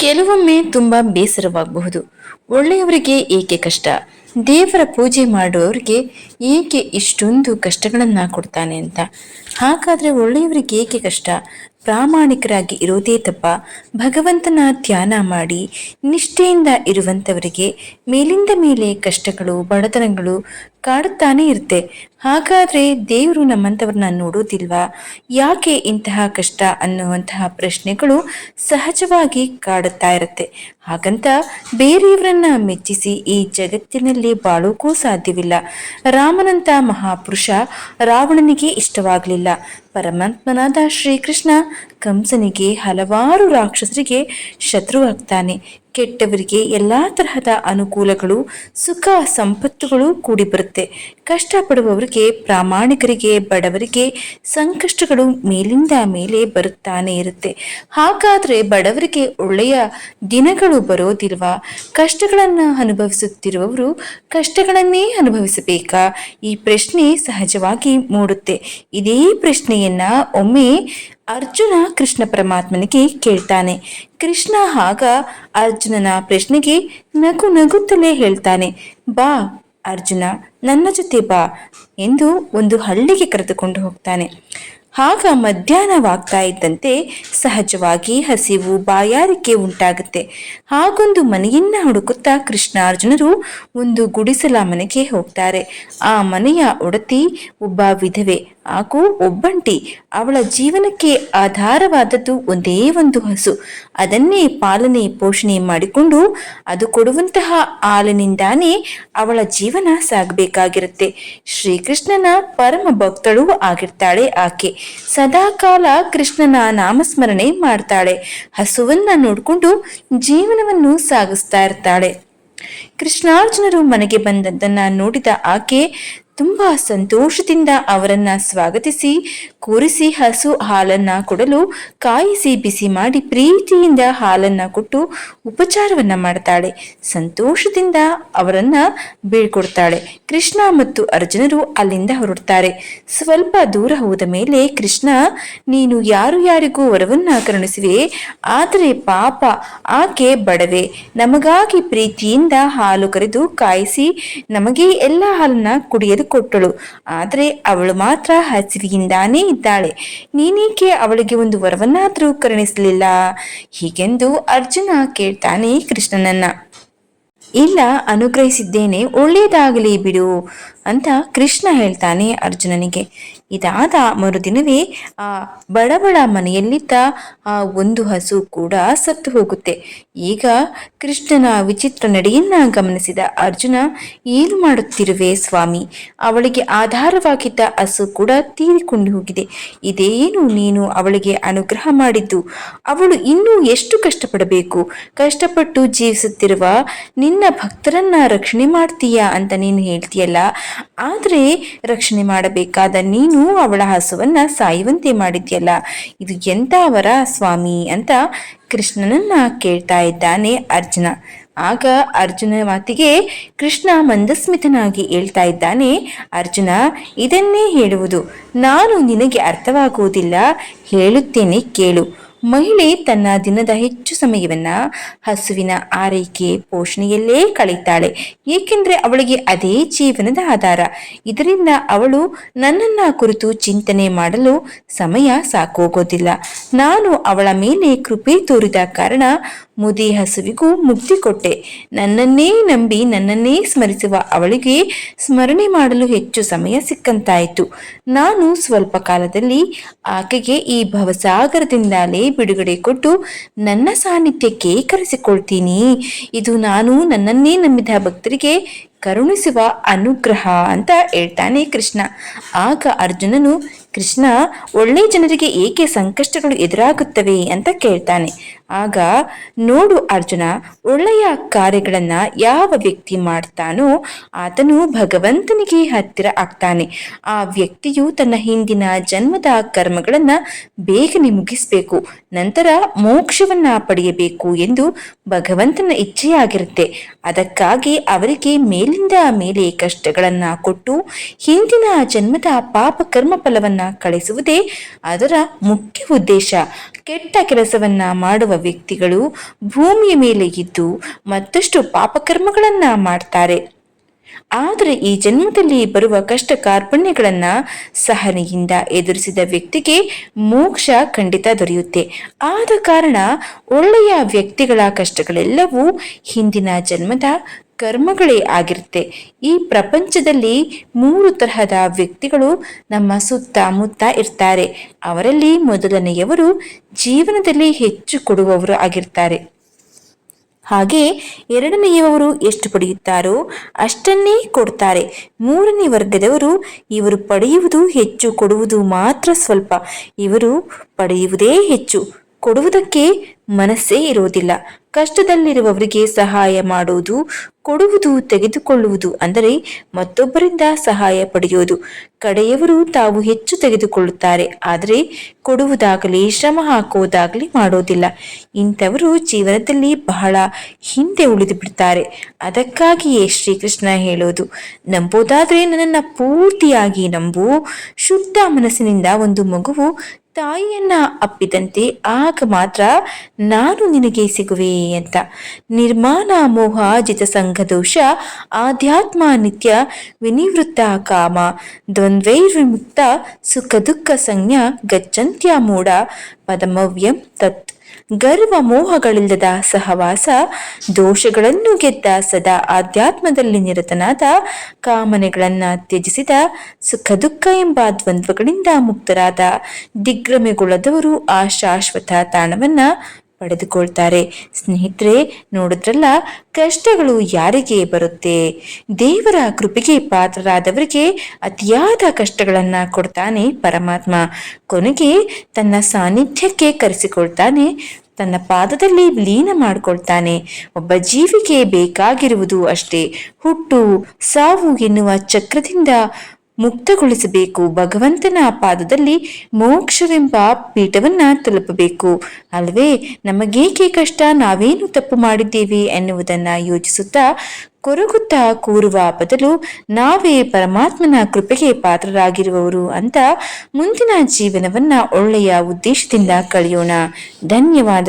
ಕೆಲವೊಮ್ಮೆ ತುಂಬಾ ಬೇಸರವಾಗಬಹುದು. ಒಳ್ಳೆಯವರಿಗೆ ಏಕೆ ಕಷ್ಟ? ದೇವರ ಪೂಜೆ ಮಾಡುವವರಿಗೆ ಏಕೆ ಇಷ್ಟೊಂದು ಕಷ್ಟಗಳನ್ನು ಕೊಡ್ತಾನೆ ಅಂತ? ಹಾಗಾದ್ರೆ ಒಳ್ಳೆಯವರಿಗೆ ಏಕೆ ಕಷ್ಟ? ಪ್ರಾಮಾಣಿಕರಾಗಿ ಇರೋದೇ ತಪ್ಪ. ಭಗವಂತನ ಧ್ಯಾನ ಮಾಡಿ, ನಿಷ್ಠೆಯಿಂದ ಇರುವಂಥವರಿಗೆ ಮೇಲಿಂದ ಮೇಲೆ ಕಷ್ಟಗಳು, ಬಡತನಗಳು ಕಾಡುತ್ತಾನೆ ಇರುತ್ತೆ. ಹಾಗಾದ್ರೆ ದೇವರು ನಮ್ಮಂಥವ್ರನ್ನ ನೋಡೋದಿಲ್ವಾ? ಯಾಕೆ ಇಂತಹ ಕಷ್ಟ ಅನ್ನುವಂತಹ ಪ್ರಶ್ನೆಗಳು ಸಹಜವಾಗಿ ಕಾಡುತ್ತಾ ಇರುತ್ತೆ. ಹಾಗಂತ ಬೇರೆಯವರನ್ನ ಮೆಚ್ಚಿಸಿ ಈ ಜಗತ್ತಿನಲ್ಲಿ ಬಾಳೋಕ್ಕೂ ಸಾಧ್ಯವಿಲ್ಲ. ರಾಮನಂತ ಮಹಾಪುರುಷ ರಾವಣನಿಗೆ ಇಷ್ಟವಾಗಲಿಲ್ಲ. ಪರಮಾತ್ಮನಾದ ಶ್ರೀಕೃಷ್ಣ ಕಂಸನಿಗೆ ಹಲವಾರು ರಾಕ್ಷಸರಿಗೆ ಶತ್ರುವಾಗ್ತಾನೆ ಕೆಟ್ಟವರಿಗೆ ಎಲ್ಲ ತರಹದ ಅನುಕೂಲಗಳು, ಸುಖ, ಸಂಪತ್ತುಗಳು ಕೂಡಿ ಬರುತ್ತೆ. ಕಷ್ಟಪಡುವವರಿಗೆ, ಪ್ರಾಮಾಣಿಕರಿಗೆ, ಬಡವರಿಗೆ ಸಂಕಷ್ಟಗಳು ಮೇಲಿಂದ ಮೇಲೆ ಬರುತ್ತಾನೆ ಇರುತ್ತೆ. ಹಾಗಾದರೆ ಬಡವರಿಗೆ ಒಳ್ಳೆಯ ದಿನಗಳು ಬರೋದಿಲ್ವಾ? ಕಷ್ಟಗಳನ್ನು ಅನುಭವಿಸುತ್ತಿರುವವರು ಕಷ್ಟಗಳನ್ನೇ ಅನುಭವಿಸಬೇಕಾ? ಈ ಪ್ರಶ್ನೆ ಸಹಜವಾಗಿ ಮೂಡುತ್ತೆ. ಇದೇ ಪ್ರಶ್ನೆಯನ್ನ ಒಮ್ಮೆ ಅರ್ಜುನ ಕೃಷ್ಣ ಪರಮಾತ್ಮನಿಗೆ ಕೇಳ್ತಾನೆ. ಕೃಷ್ಣ ಆಗ ಅರ್ಜುನನ ಪ್ರಶ್ನೆಗೆ ನಗು ನಗುತ್ತಲೇ ಹೇಳ್ತಾನೆ, ಬಾ ಅರ್ಜುನ, ನನ್ನ ಜೊತೆ ಬಾ ಎಂದು ಒಂದು ಹಳ್ಳಿಗೆ ಕರೆದುಕೊಂಡು ಹೋಗ್ತಾನೆ. ಆಗ ಮಧ್ಯಾಹ್ನವಾಗ್ತಾ ಇದ್ದಂತೆ ಸಹಜವಾಗಿ ಹಸಿವು ಬಾಯಾರಿಕೆ ಉಂಟಾಗುತ್ತೆ. ಹಾಗೊಂದು ಮನೆಯನ್ನ ಹುಡುಕುತ್ತಾ ಕೃಷ್ಣಾರ್ಜುನರು ಒಂದು ಗುಡಿಸಲ ಮನೆಗೆ ಹೋಗ್ತಾರೆ. ಆ ಮನೆಯ ಒಡತಿ ಒಬ್ಬ ವಿಧವೆ ಹಾಗೂ ಒಬ್ಬಂಟಿ ಅವಳ ಜೀವನಕ್ಕೆ ಆಧಾರವಾದದ್ದು ಒಂದೇ ಒಂದು ಹಸು. ಅದನ್ನೇ ಪಾಲನೆ, ಪೋಷಣೆ ಮಾಡಿಕೊಂಡು ಅದು ಕೊಡುವಂತಹ ಹಾಲಿನಿಂದಾನೇ ಅವಳ ಜೀವನ ಸಾಗಬೇಕಾಗಿರುತ್ತೆ. ಶ್ರೀಕೃಷ್ಣನ ಪರಮ ಭಕ್ತಳು ಆಗಿರ್ತಾಳೆ ಆಕೆ. ಸದಾಕಾಲ ಕೃಷ್ಣನ ನಾಮಸ್ಮರಣೆ ಮಾಡ್ತಾಳೆ. ಹಸುವನ್ನ ನೋಡಿಕೊಂಡು ಜೀವನವನ್ನು ಸಾಗಿಸ್ತಾ ಇರ್ತಾಳೆ. ಕೃಷ್ಣಾರ್ಜುನರು ಮನೆಗೆ ಬಂದದ್ದನ್ನ ನೋಡಿದ ಆಕೆ ತುಂಬಾ ಸಂತೋಷದಿಂದ ಅವರನ್ನ ಸ್ವಾಗತಿಸಿ, ಕೂರಿಸಿ ಹಸು ಹಾಲನ್ನ ಕೊಡಲು ಕಾಯಿಸಿ ಬಿಸಿ ಮಾಡಿ ಪ್ರೀತಿಯಿಂದ ಹಾಲನ್ನ ಕೊಟ್ಟು ಉಪಚಾರವನ್ನ ಮಾಡ್ತಾಳೆ. ಸಂತೋಷದಿಂದ ಅವರನ್ನ ಬೀಳ್ಕೊಡ್ತಾಳೆ. ಕೃಷ್ಣ ಮತ್ತು ಅರ್ಜುನರು ಅಲ್ಲಿಂದ ಹೊರಡ್ತಾರೆ. ಸ್ವಲ್ಪ ದೂರ ಹೋದ ಮೇಲೆ ಕೃಷ್ಣ, ನೀನು ಯಾರು ಯಾರಿಗೂ ವರವನ್ನ ಕರುಣಿಸುವೆ? ಆದರೆ ಪಾಪ, ಆಕೆ ಬಡವೆ. ನಮಗಾಗಿ ಪ್ರೀತಿಯಿಂದ ಹಾಲು ಕರೆದು ಕಾಯಿಸಿ, ನಮಗೆ ಎಲ್ಲ ಹಾಲನ್ನ ಕುಡಿಯಲು ಕೊಟ್ಟಳು. ಆದರೆ ಅವಳು ಮಾತ್ರ ಹಸಿವಿಯಿಂದಾನೇ ಇದ್ದಾಳೆ. ನೀನೇಕೆ ಅವಳಿಗೆ ಒಂದು ವರವನ್ನಾದರೂ ಕರುಣಿಸಲಿಲ್ಲ? ಹೀಗೆಂದು ಅರ್ಜುನ ಕೇಳ್ತಾನೆ ಕೃಷ್ಣನನ್ನ. ಇಲ್ಲ, ಅನುಗ್ರಹಿಸಿದ್ದೇನೆ ಒಳ್ಳೆಯದಾಗಲಿ ಬಿಡು ಅಂತ ಕೃಷ್ಣ ಹೇಳ್ತಾನೆ ಅರ್ಜುನನಿಗೆ. ಇದಾದ ಮರುದಿನವೇ, ಆ ಬಡಬಡ ಮನೆಯಲ್ಲಿದ್ದ ಆ ಒಂದು ಹಸು ಕೂಡ ಸತ್ತು ಹೋಗುತ್ತೆ. ಈಗ ಕೃಷ್ಣನ ವಿಚಿತ್ರ ನಡೆಯನ್ನ ಗಮನಿಸಿದ ಅರ್ಜುನ, ಏನು ಮಾಡುತ್ತಿರುವೆ ಸ್ವಾಮಿ? ಅವಳಿಗೆ ಆಧಾರವಾಗಿದ್ದ ಹಸು ಕೂಡ ತೀರಿಕೊಂಡು ಹೋಗಿದೆ. ಇದೇನು ನೀನು ಅವಳಿಗೆ ಅನುಗ್ರಹ ಮಾಡಿದ್ದು? ಅವಳು ಇನ್ನೂ ಎಷ್ಟು ಕಷ್ಟಪಡಬೇಕು? ಕಷ್ಟಪಟ್ಟು ಜೀವಿಸುತ್ತಿರುವ ನಿನ್ನ ಭಕ್ತರನ್ನ ರಕ್ಷಣೆ ಮಾಡ್ತೀಯಾ ಅಂತ ನೀನು ಹೇಳ್ತೀಯಲ್ಲ? ಆದರೆ ರಕ್ಷಣೆ ಮಾಡಬೇಕಾದ ನೀನು ಅವಳ ಹಸುವನ್ನ ಸಾಯುವಂತೆ ಮಾಡಿದ್ಯಲ್ಲ? ಇದು ಎಂಥ ವರ ಸ್ವಾಮಿ ಅಂತ ಕೃಷ್ಣನನ್ನ ಕೇಳ್ತಾ ಇದ್ದಾನೆ ಅರ್ಜುನ. ಆಗ ಅರ್ಜುನ ಮಾತಿಗೆ ಕೃಷ್ಣ ಮಂದಸ್ಮಿತನಾಗಿ ಹೇಳ್ತಾ ಇದ್ದಾನೆ, ಅರ್ಜುನ, ಇದನ್ನೇ ಹೇಳುವುದು. ನಾನು ನಿನಗೆ ಅರ್ಥವಾಗುವುದಿಲ್ಲ. ಹೇಳುತ್ತೇನೆ, ಕೇಳು. ಮಹಿಳೆ ತನ್ನ ದಿನದ ಹೆಚ್ಚು ಸಮಯವನ್ನ ಹಸುವಿನ ಆರೈಕೆ ಪೋಷಣೆಯಲ್ಲೇ ಕಳೀತಾಳೆ ಏಕೆಂದರೆ ಅವಳಿಗೆ ಅದೇ ಜೀವನದ ಆಧಾರ. ಇದರಿಂದ ಅವಳು ನನ್ನನ್ನ ಕುರಿತು ಚಿಂತನೆ ಮಾಡಲು ಸಮಯ ಸಾಕೋಗೋದಿಲ್ಲ. ನಾನು ಅವಳ ಮೇಲೆ ಕೃಪೆ ತೋರಿದ ಕಾರಣ ಮುದಿ ಹಸುವಿಗೂ ಮುಕ್ತಿ ಕೊಟ್ಟೆ. ನನ್ನನ್ನೇ ನಂಬಿ ನನ್ನನ್ನೇ ಸ್ಮರಿಸುವ ಅವಳಿಗೆ ಸ್ಮರಣೆ ಮಾಡಲು ಹೆಚ್ಚು ಸಮಯ ಸಿಕ್ಕಂತಾಯಿತು. ನಾನು ಸ್ವಲ್ಪ ಕಾಲದಲ್ಲಿ ಆಕೆಗೆ ಈ ಭವಸಾಗರದಿಂದಲೇ ಬಿಡುಗಡೆ ಕೊಟ್ಟು ನನ್ನ ಸಾನ್ನಿಧ್ಯಕ್ಕೆ ಕರೆಸಿಕೊಳ್ತೀನಿ. ಇದು ನಾನು ನನ್ನನ್ನೇ ನಂಬಿದ ಭಕ್ತರಿಗೆ ಕರುಣಿಸುವ ಅನುಗ್ರಹ ಅಂತ ಹೇಳ್ತಾನೆ ಕೃಷ್ಣ. ಆಗ ಅರ್ಜುನನು ಕೃಷ್ಣ ಒಳ್ಳೆ ಜನರಿಗೆ ಏಕೆ ಸಂಕಷ್ಟಗಳು ಎದುರಾಗುತ್ತವೆ ಅಂತ ಕೇಳ್ತಾನೆ. ಆಗ ನೋಡು ಅರ್ಜುನ, ಒಳ್ಳೆಯ ಕಾರ್ಯಗಳನ್ನ ಯಾವ ವ್ಯಕ್ತಿ ಮಾಡ್ತಾನೋ ಆತನು ಭಗವಂತನಿಗೆ ಹತ್ತಿರ ಆಗ್ತಾನೆ. ಆ ವ್ಯಕ್ತಿಯು ತನ್ನ ಹಿಂದಿನ ಜನ್ಮದ ಕರ್ಮಗಳನ್ನ ಬೇಗನೆ ಮುಗಿಸ್ಬೇಕು, ನಂತರ ಮೋಕ್ಷವನ್ನ ಪಡೆಯಬೇಕು ಎಂದು ಭಗವಂತನ ಇಚ್ಛೆಯಾಗಿರುತ್ತೆ. ಅದಕ್ಕಾಗಿ ಅವರಿಗೆ ಮೇಲಿಂದ ಮೇಲೆ ಕಷ್ಟಗಳನ್ನ ಕೊಟ್ಟು ಹಿಂದಿನ ಜನ್ಮದ ಪಾಪ ಕರ್ಮ ಫಲವನ್ನ ಕಳಿಸುವುದೇ ಅದರ ಮುಖ್ಯ ಉದ್ದೇಶ. ಕೆಟ್ಟ ಕೆಲಸವನ್ನ ಮಾಡುವ ವ್ಯಕ್ತಿಗಳು ಭೂಮಿಯ ಮೇಲೆ ಇದ್ದು ಮತ್ತಷ್ಟು ಪಾಪಕರ್ಮಗಳನ್ನ ಮಾಡ್ತಾರೆ. ಆದರೆ ಈ ಜನ್ಮದಲ್ಲಿ ಬರುವ ಕಷ್ಟ ಕಾರ್ಪಣ್ಯಗಳನ್ನ ಸಹನೆಯಿಂದ ಎದುರಿಸಿದ ವ್ಯಕ್ತಿಗೆ ಮೋಕ್ಷ ಖಂಡಿತ ದೊರೆಯುತ್ತೆ. ಆದ ಕಾರಣ ಒಳ್ಳೆಯ ವ್ಯಕ್ತಿಗಳ ಕಷ್ಟಗಳೆಲ್ಲವೂ ಹಿಂದಿನ ಜನ್ಮದ ಕರ್ಮಗಳೇ ಆಗಿರುತ್ತೆ. ಈ ಪ್ರಪಂಚದಲ್ಲಿ ಮೂರು ತರಹದ ವ್ಯಕ್ತಿಗಳು ನಮ್ಮ ಸುತ್ತಮುತ್ತ ಇರ್ತಾರೆ. ಅವರಲ್ಲಿ ಮೊದಲನೆಯವರು ಜೀವನದಲ್ಲಿ ಹೆಚ್ಚು ಕೊಡುವವರು ಆಗಿರ್ತಾರೆ. ಹಾಗೆ ಎರಡನೆಯವರು ಎಷ್ಟು ಪಡೆಯುತ್ತಾರೋ ಅಷ್ಟನ್ನೇ ಕೊಡ್ತಾರೆ. ಮೂರನೇ ವರ್ಗದವರು ಇವರು ಪಡೆಯುವುದು ಹೆಚ್ಚು, ಕೊಡುವುದು ಮಾತ್ರ ಸ್ವಲ್ಪ. ಇವರು ಪಡೆಯುವುದೇ ಹೆಚ್ಚು. ಕೊಡುವುದಕ್ಕೆ ಮನಸ್ಸೇ ಇರುವುದಿಲ್ಲ. ಕಷ್ಟದಲ್ಲಿರುವವರಿಗೆ ಸಹಾಯ ಮಾಡುವುದು, ಕೊಡುವುದು ತೆಗೆದುಕೊಳ್ಳುವುದು ಅಂದರೆ ಮತ್ತೊಬ್ಬರಿಂದ ಸಹಾಯ ಪಡೆಯುವುದು ಕಡೆಯವರು ತಾವು ಹೆಚ್ಚು ತೆಗೆದುಕೊಳ್ಳುತ್ತಾರೆ, ಆದರೆ ಕೊಡುವುದಾಗಲಿ, ಶ್ರಮ ಹಾಕುವುದಾಗಲಿ ಮಾಡೋದಿಲ್ಲ. ಇಂಥವರು ಜೀವನದಲ್ಲಿ ಬಹಳ ಹಿಂದೆ ಉಳಿದು ಬಿಡ್ತಾರೆ. ಅದಕ್ಕಾಗಿಯೇ ಶ್ರೀಕೃಷ್ಣ ಹೇಳೋದು, ನಂಬೋದಾದರೆ ನನ್ನನ್ನು ಪೂರ್ತಿಯಾಗಿ ನಂಬು. ಶುದ್ಧ ಮನಸ್ಸಿನಿಂದ ಒಂದು ಮಗುವು ತಾಯಿಯನ್ನ ಅಪ್ಪಿದಂತೆ ಆಗ ಮಾತ್ರ ನಾನು ನಿನಗೆ ಸಿಗುವೆ ಅಂತ. ನಿರ್ಮಾಣ ಮೋಹ ಜಿತ ಸಂಘದೋಷ, ಆಧ್ಯಾತ್ಮ ನಿತ್ಯ ವಿನಿವೃತ್ತ ಕಾಮ, ದ್ವಂದ್ವೈರ್ವಿಮುಕ್ತ ಸುಖ ದುಃಖ ಸಂಜ್ಞಾ ಗಚ್ಚಂತ್ಯ ಮೂಡ ಪದಮವ್ಯಂ ತತ್. ಗರ್ವ ಮೋಹಗಳಿಲ್ಲದ ಸಹವಾಸ, ದೋಷಗಳನ್ನು ಗೆದ್ದ ಸದಾ ಆಧ್ಯಾತ್ಮದಲ್ಲಿ ನಿರತನಾದ, ಕಾಮನೆಗಳನ್ನ ತ್ಯಜಿಸಿದ ಸುಖ ದುಃಖ ಎಂಬ ದ್ವಂದ್ವಗಳಿಂದ ಮುಕ್ತರಾದ ದಿಗ್ರಮೆಗೊಳ್ಳದವರು ಆ ಶಾಶ್ವತ ತಾಣವನ್ನ ಪಡೆದುಕೊಳ್ತಾರೆ. ಸ್ನೇಹಿತರೆ, ನೋಡಿದ್ರಲ್ಲ, ಕಷ್ಟಗಳು ಯಾರಿಗೆ ಬರುತ್ತೆ? ದೇವರ ಕೃಪೆಗೆ ಪಾತ್ರರಾದವರಿಗೆ ಅತಿಯಾದ ಕಷ್ಟಗಳನ್ನ ಕೊಡ್ತಾನೆ ಪರಮಾತ್ಮ. ಕೊನೆಗೆ ತನ್ನ ಸಾನ್ನಿಧ್ಯಕ್ಕೆ ಕರೆಸಿಕೊಳ್ತಾನೆ, ತನ್ನ ಪಾದದಲ್ಲಿ ಲೀನ ಮಾಡಿಕೊಳ್ತಾನೆ. ಒಬ್ಬ ಜೀವಿಗೆ ಬೇಕಾಗಿರುವುದು ಅಷ್ಟೇ. ಹುಟ್ಟು, ಸಾವು ಎನ್ನುವ ಚಕ್ರದಿಂದ ಮುಕ್ತಗೊಳಿಸಬೇಕು. ಭಗವಂತನ ಪಾದದಲ್ಲಿ ಮೋಕ್ಷವೆಂಬ ಪೀಠವನ್ನ ತಲುಪಬೇಕು. ಅಲ್ವೇ ನಮಗೇಕೆ ಕಷ್ಟ? ನಾವೇನು ತಪ್ಪು ಮಾಡಿದ್ದೇವೆ ಎನ್ನುವುದನ್ನ ಯೋಚಿಸುತ್ತಾ ಕೊರಗುತ್ತಾ ಕೂರುವ ಬದಲು ನಾವೇ ಪರಮಾತ್ಮನ ಕೃಪೆಗೆ ಪಾತ್ರರಾಗಿರುವವರು ಅಂತ ಮುಂದಿನ ಜೀವನವನ್ನ ಒಳ್ಳೆಯ ಉದ್ದೇಶದಿಂದ ಕಳೆಯೋಣ ಧನ್ಯವಾದ.